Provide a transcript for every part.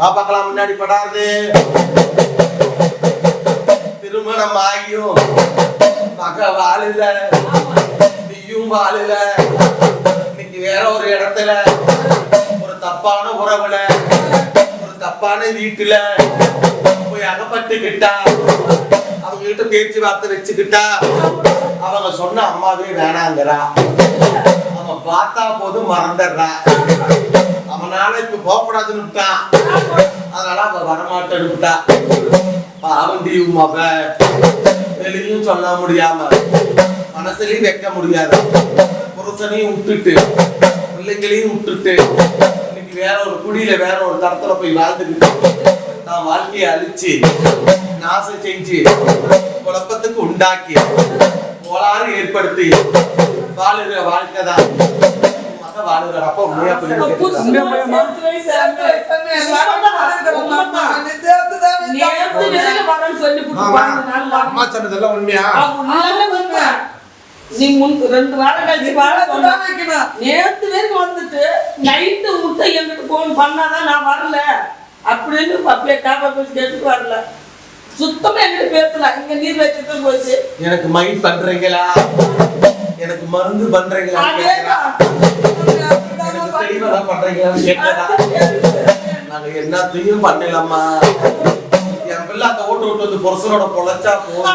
வா பார்க்கலாம் முன்னாடி படாது. திருமணம் ஆகியும். மக வாழல. நீயும் வாழல. இன்னைக்கு வேற ஒரு இடத்துல. ஒரு தப்பான உறவுல. ஒரு தப்பான வீட்டுல. போய் அகப்பட்டுக்கிட்டா. அவங்க கிட்ட பேச்சுவார்த்தை வச்சுக்கிட்டா. அவங்க சொன்ன அம்மாவே வேணாங்கிறா. அவன் பார்த்தா போதும் மறந்துடுறா. அவனால இப்ப போகக்கூடாதுன்னு விட்டான் அதனால அவ வரமாட்டேன்னு விட்டா. பாவண்டி மக. வெளியும் சொல்ல முடியாம. மனசுலயும் வைக்க முடியாது. புருஷனையும் விட்டுட்டு பிள்ளைங்களையும் விட்டுட்டு இன்னைக்கு வேற ஒரு குடியில வேற ஒரு தரத்துல போய் வாழ்ந்துக்கிட்டு நான் வாழ்க்கையை அழிச்சு நாசம் செஞ்சு குழப்பத்துக்கு உண்டாக்கி கோளாறு ஏற்படுத்தி வாழுகிற வாழ்க்கை தான். அம்மா சொன்னதெல்லாம் உண்மையா. நீ முன் ரெண்டு வாரம் கழிச்சு வாழ சொன்ன. நேத்து வரைக்கும் வந்துட்டு நைட்டு முட்டை எங்கிட்ட போன் பண்ணாதான் நான் வரல அப்படின்னு பப்பிய காப்பா கேட்டுட்டு வரல சுத்தமா எங்கிட்ட பேசல இங்க நீர் வச்சுட்டு போச்சு எனக்கு மைண்ட் பண்றீங்களா எனக்கு மருந்து பண்றீங்களா? நாங்க என்னத்தையும் பண்ணலாமா என் பிள்ளை அந்த ஓட்டு விட்டு வந்து புருஷனோட பொழைச்சா போதும்.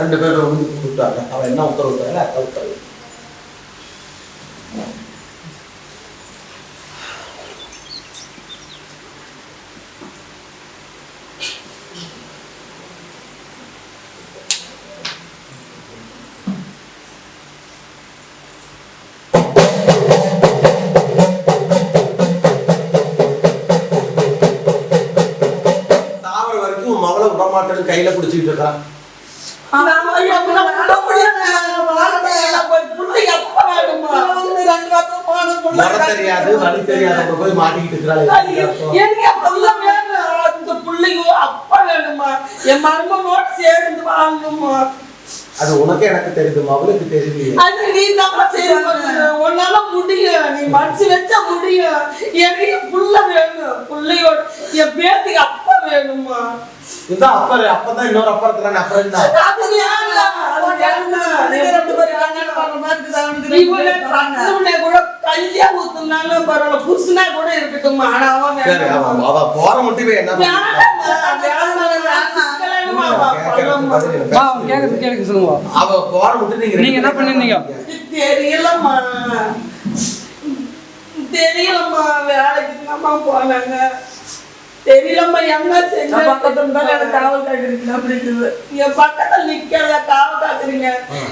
ரெண்டு பேரும் கூப்பிட்டாங்க அவன் என்ன உத்தரவு உத்தரவு புள்ளை கையில பிடிச்சிட்டு இருக்கான் தெரியாது வழி தெரியாத போய் மாட்டிக்கிட்டு இருக்கிறாள் வேணும் வேணுமா என் மருமனோட சேர்ந்து அது உனக்கு எனக்கு தெரியுது அவளுக்கு தெரியுது அது நீ தான் உன்னால முடியும் நீ மனசு வச்சா முடியும் எனக்கு புள்ள வேணும் புள்ளையோட என் பேத்திக்கு அப்பா வேணுமா? இதான் அப்ப அப்பதான் இன்னொரு அப்பா இருக்கிறான் அப்புறம் என்ன? அது வேண்டாம் அது வேண்டாம் நீ ரெண்டு பேரும் கல்யாணம் பண்ற மாதிரி இருக்குதா இவனே கத்துனே கூட கையா ஊத்துனாலும் பரவாயில்ல புருஷனா கூட இருக்கட்டும் ஆனா அவன் சரி வேண்டாம் அவ அவ போற மட்டுமே என்ன வா கேக்குறது கேக்குது சொல்லுங்க அவ போற மட்டும் நீங்க நீங்க என்ன பண்ணிருந்தீங்க? தெரியலம்மா. தெரியலம்மா வேலைக்கு போனாங்க. தெரியலம்மா என்ன செஞ்ச பக்கத்துல எனக்கு காவல் காக்குறீங்க அப்படிங்குது என் பக்கத்துல நிக்காத காவல் காக்குறீங்க?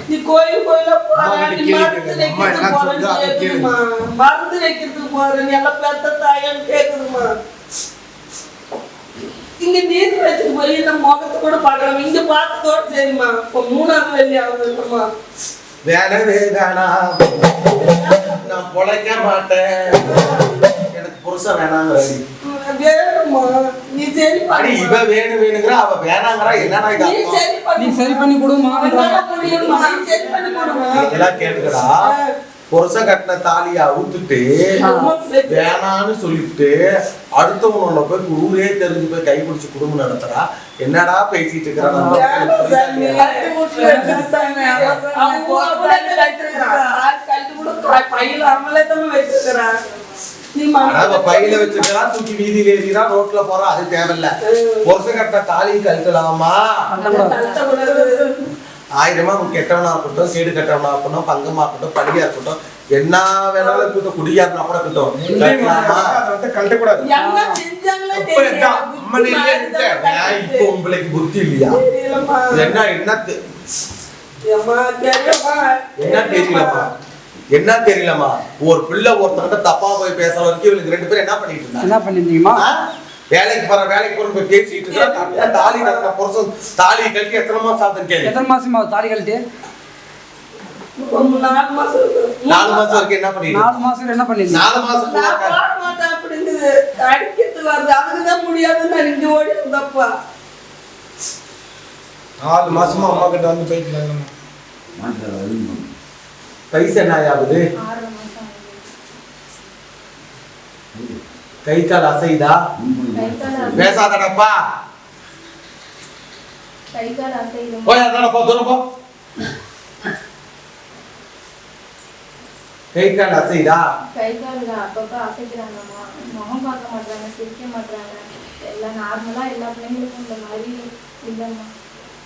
நீ கோயில் கோயில போற நீ மருந்து வைக்கிறதுக்கு போறேன்னு கேக்குதுமா மருந்து வைக்கிறதுக்கு போற நீ எல்லாம் பெத்த தாயன்னு கேக்குதுமா இங்க நீர் வச்சுட்டு போய் இந்த முகத்தை கூட பார்க்கலாம். இங்க பார்த்ததோட சரிம்மா. இப்போ மூணாவது வெள்ளி ஆகுது இல்லம்மா வேணவே வேணாம். நான் பொழைக்க மாட்டேன். எனக்கு புருஷன் வேணாங்கிறாடி வேணுமா? நீ சரி அடி இவ வேணும் வேணுங்கிற அவ வேணாங்கிறா என்னடா இது நீ? சரி பண்ணி. நீ சரி பண்ணி கொடுமா முடியுமா? நீ சரி பண்ணி கொடுமா இதெல்லாம் கேட்டுக்கடா புருஷன் கட்டின தாலியை அவுத்துட்டு வேணான்னு சொல்லிட்டு அடுத்தவனோட போய் ஊரே தெரிஞ்சு போய் கை பிடிச்சி குடும்பம் நடத்துறா. என்னடா பேசிட்டு இருக்கிறா பையில வச்சிருக்கா தூக்கி வீதியில ஏறிறா ரோட்ல போறா அது தேவையில்ல. கட்டின தாலியை கழட்டலாமா? கஷ்டப்படாது. ஆயிரமா கெட்டவனா இருக்கட்டும் கேடு கெட்டவனா இருக்கட்டும் பங்கமா இருக்கட்டும் படியா இருக்கட்டும் என்ன வேணாலும் இருக்கட்டும் குடியா இருந்தா கூட இருக்கட்டும் கட்டலாமா? அதை வந்து கழட்டக்கூடாது என்ன செஞ்சாங்களே அப்ப தெரியாது. என்ன? அம்மா நீ இல்லையே இருக்க. ஏன் இப்போ உங்களுக்கு புத்தி இல்லையா. என்ன என்ன. என்ன தெரியலமா என்ன தெரியலமா ஒரு பிள்ளை ஒருத்தங்கிட்ட தப்பா போய் பேச வரைக்கும் இவளுக்கு ரெண்டு பேரும் என்ன பண்ணிட்டு இருந்தாங்க என்ன பண்ணிருந்தீங்கம்மா? வேலைக்கு போற வேலைக்கு போற போய் பேசிட்டு இருக்கா தாலி கட்டின புருஷன் தாலி கட்டி எத்தனை மாசம் ஆகுதுன்னு கேள்வி எத்தனை மாசமா தாலி கழட்டி நாலு மாசம். நாலு மாசம் வரைக்கும் என்ன பண்ணிட்டு நாலு? மாசம் என்ன பண்ணிருந்தீங்க நாலு மாசம். அடிக்கிறதுக்கு வருது. அதுக்குதான் முடியாதுன்னு நான் இங்க ஓடி வந்தப்பா. நாலு மாசமா அம்மா கிட்ட வந்து போயிட்டு வயசு என்ன ஆகுது? கை கால் அசைதா கை பேசாதடப்பா. கை கால் அசையுதுமா போய் கை கால் அசைதா கை கால் அப்பப்ப அசைக்கிறாங்கம்மா முகம் பார்க்க மாட்டாங்க சிரிக்க மாட்டாங்க எல்லாம் நார்மலா எல்லா பிள்ளைங்களுக்கும் இந்த மாதிரி இல்லைம்மா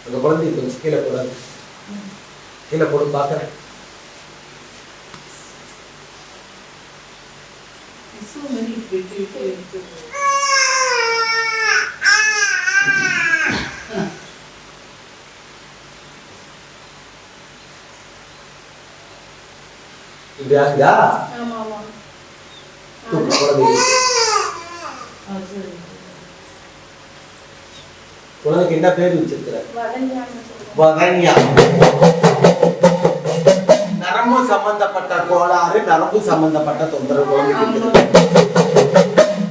அந்த குழந்தைய கொஞ்சம் கீழே போடாது கீழே போடு பார்க்கறேன் இப்படி ஆகுதா ஆமா ஆமா தூக்கு குழந்தைய குழந்தைக்கு என்ன பேர் வச்சிருக்கிற நரம்பு சம்பந்தப்பட்ட கோளாறு நரம்பு சம்பந்தப்பட்ட தொந்தரவு குழந்தைக்கு.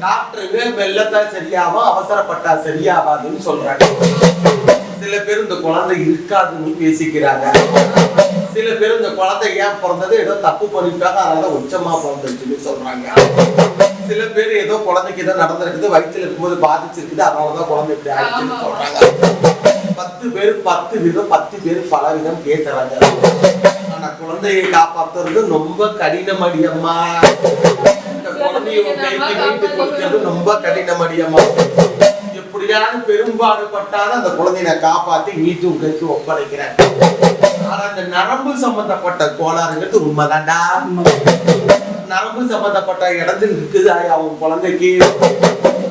டாக்டருங்க வெள்ளத்தா சரியாவா அவசரப்பட்டா சரியாவாதுன்னு சொல்றாங்க. சில பேர் இந்த குழந்தை இருக்காதுன்னு பேசிக்கிறாங்க. சில பேர் இந்த குழந்தை ஏன் பிறந்தது? ஏதோ தப்பு பண்ணிட்டாங்க அதனால உச்சமா பிறந்துச்சுன்னு சொல்றாங்க. சில பேர் ஏதோ குழந்தைக்கு ஏதோ நடந்திருக்குது வயித்துல இருக்கும்போது பாதிச்சிருக்குது அதனாலதான் குழந்தை இப்படி ஆயிடுச்சுன்னு சொல்றாங்க. பத்து பேர் பத்து விதம் பத்து பேர் பல விதம் பேசுறாங்க. ஆனா குழந்தையை காப்பாத்துறது ரொம்ப கடினம் அடியம்மா இந்த குழந்தைய கொடுக்கிறது ரொம்ப கடினம் அடியம்மா எப்படியாவது பெரும்பாடுபட்டாலும் அந்த குழந்தைய நான் காப்பாத்தி உன் கைக்கு ஒப்படைக்கிறேன். ஆனா அந்த நரம்பு சம்பந்தப்பட்ட கோளாறுங்கிறது உண்மைதான்டா. நரம்பு சம்பந்தப்பட்ட இடத்தில் இருக்குது அவன் குழந்தைக்கு?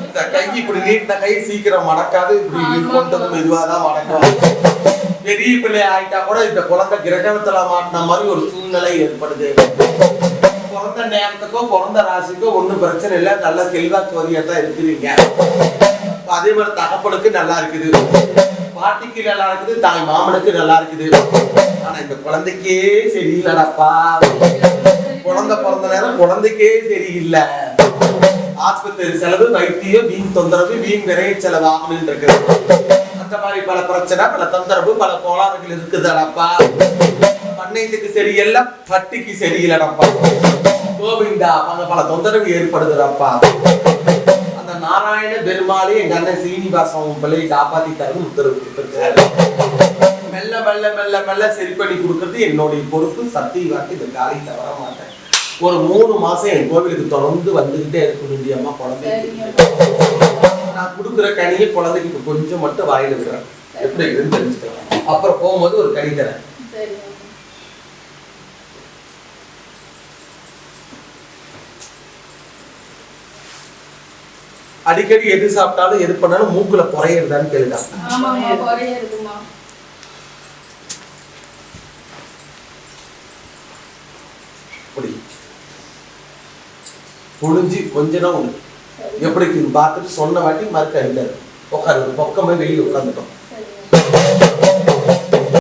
இந்த கை இப்படி நீட்டின கை சீக்கிரம் மடக்காது. இப்படி கொண்டது மெதுவாதான் மடக்கும் பெரிய பிள்ளை ஆயிட்டா கூட இந்த குழந்தை கிரகணத்துல மாட்டின மாதிரி ஒரு சூழ்நிலை ஏற்படுது. பிறந்த நேரத்துக்கோ பிறந்த ராசிக்கோ ஒன்றும் பிரச்சனை இல்லை. நல்ல செல்வாக்கு தான் இருக்கிறீங்க அதே மாதிரி தகப்பனுக்கு நல்லா இருக்குது. பாட்டிக்கு நல்லா இருக்குது. தாய் மாமனுக்கு நல்லா இருக்குது. ஆனா இந்த குழந்தைக்கே சரியில்லடாப்பா. குழந்தை பிறந்த நேரம் குழந்தைக்கே சரியில்லை. ஆஸ்பத்திரி செலவு வைத்தியம் வீண் தொந்தரவு வீண் விரைய செலவு ஆகணும்னு இருக்குது. பல பிரச்சனை பல தொந்தரவு பல கோளாறுகள் இருக்குதுடப்பா. பண்ணையத்துக்கு சரியில்லை பட்டிக்கு சரியில்லடப்பா. கோவிந்தா அங்க பல தொந்தரவு ஏற்படுதுடப்பா. அந்த நாராயண பெருமாளே எங்க அண்ணன் சீனிவாசன் பிள்ளையை காப்பாத்தி தரணும் உத்தரவு கொடுத்திருக்காரு. மெல்ல மெல்ல மெல்ல மெல்ல சரி பண்ணி கொடுக்கறது என்னுடைய பொறுப்பு. சத்திய வாக்கு இந்த காலையில தவற மாட்டேன் ஒரு மூணு மாசம் என் கோவிலுக்கு தொடர்ந்து வந்துகிட்டே இருக்கணும் அம்மா குழந்தை நான் கொடுக்குற கனியை குழந்தைக்கு கொஞ்சம் மட்டும் வாயில விடுறேன். எப்படி இருக்குன்னு தெரிஞ்சுக்கலாம் அப்புறம் போகும்போது ஒரு கனி தரேன். அடிக்கடி எது சாப்பிட்டாலும் எது பண்ணாலும் மூக்குல குறையிறதான்னு கேளுடா. ஆமாம்மா குறைய இருக்குமா அப்படி எப்படி இருக்குன்னு பார்த்துட்டு சொன்ன வாட்டி மறுக்க அடிக்காது உட்காரு பொக்கமே வெளியே உட்காந்துட்டோம்.